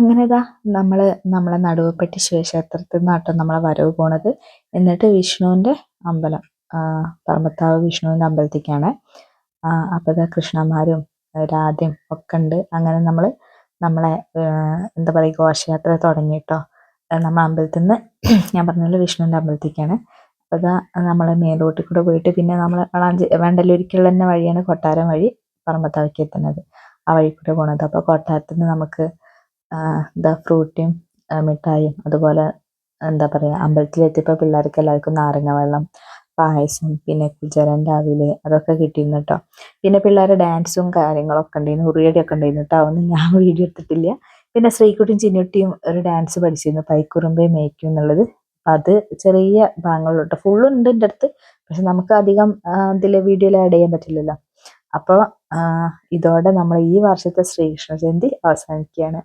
അങ്ങനെ ഇതാ നമ്മൾ നമ്മളെ നടുവപ്പെട്ടി ശിവക്ഷേത്രത്തിൽ നിന്നാട്ടോ നമ്മളെ വരവ് പോണത്. എന്നിട്ട് വിഷ്ണുവിന്റെ അമ്പലം പറമ്പത്താവ് വിഷ്ണുവിന്റെ അമ്പലത്തേക്കാണ്. അപ്പോൾ ഇതാ കൃഷ്ണന്മാരും രാധയും ഒക്കെ ഉണ്ട് അങ്ങനെ നമ്മൾ നമ്മളെ എന്താ പറയുക ഘോഷയാത്ര തുടങ്ങിയിട്ടോ നമ്മൾ അമ്പലത്തിൽ നിന്ന് ഞാൻ പറഞ്ഞല്ലോ വിഷ്ണുവിന്റെ അമ്പലത്തേക്കാണ്. അപ്പോൾ ഇതാ നമ്മൾ മേലോട്ടിൽ കൂടെ പോയിട്ട് പിന്നെ നമ്മൾ വളാഞ്ചി വേണ്ടല്ലൂരിക്കുള്ള തന്നെ വഴിയാണ് കൊട്ടാരം വഴി പറമ്പത്താവിലേക്ക് എത്തുന്നത്. ആ വഴി പോണത്. അപ്പോൾ കൊട്ടാരത്തിൽ നിന്ന് നമുക്ക് എന്താ ഫ്രൂട്ടിയും മിഠായിയും അതുപോലെ എന്താ പറയുക അമ്പലത്തിലെത്തിയപ്പോൾ പിള്ളേർക്ക് എല്ലാവർക്കും നാരങ്ങ വെള്ളം പായസം പിന്നെ കുജരൻ രാവിലെ അതൊക്കെ കിട്ടിയിരുന്നു കേട്ടോ പിന്നെ പിള്ളേരെ ഡാൻസും കാര്യങ്ങളൊക്കെ ഉണ്ടായിരുന്നു ഉറിയടിയൊക്കെ ഉണ്ടായിരുന്നു കേട്ടോ അതൊന്നും ഞാൻ വീഡിയോ എടുത്തിട്ടില്ല. പിന്നെ ശ്രീകുട്ടിയും ചിന്നുട്ടിയും ഒരു ഡാൻസ് പഠിച്ചിരുന്നു പൈക്കുറുമ്പേ മേയ്ക്കും എന്നുള്ളത്. അത് ചെറിയ ഭാഗങ്ങളിലോട്ട് ഫുള്ളും ഉണ്ട് എന്റെ അടുത്ത് പക്ഷെ നമുക്ക് അധികം ഇതിൽ വീഡിയോയിൽ ആഡ് ചെയ്യാൻ പറ്റില്ലല്ലോ. അപ്പോൾ ഇതോടെ നമ്മൾ ഈ വർഷത്തെ ശ്രീകൃഷ്ണ ജയന്തി അവസാനിക്കുകയാണ്.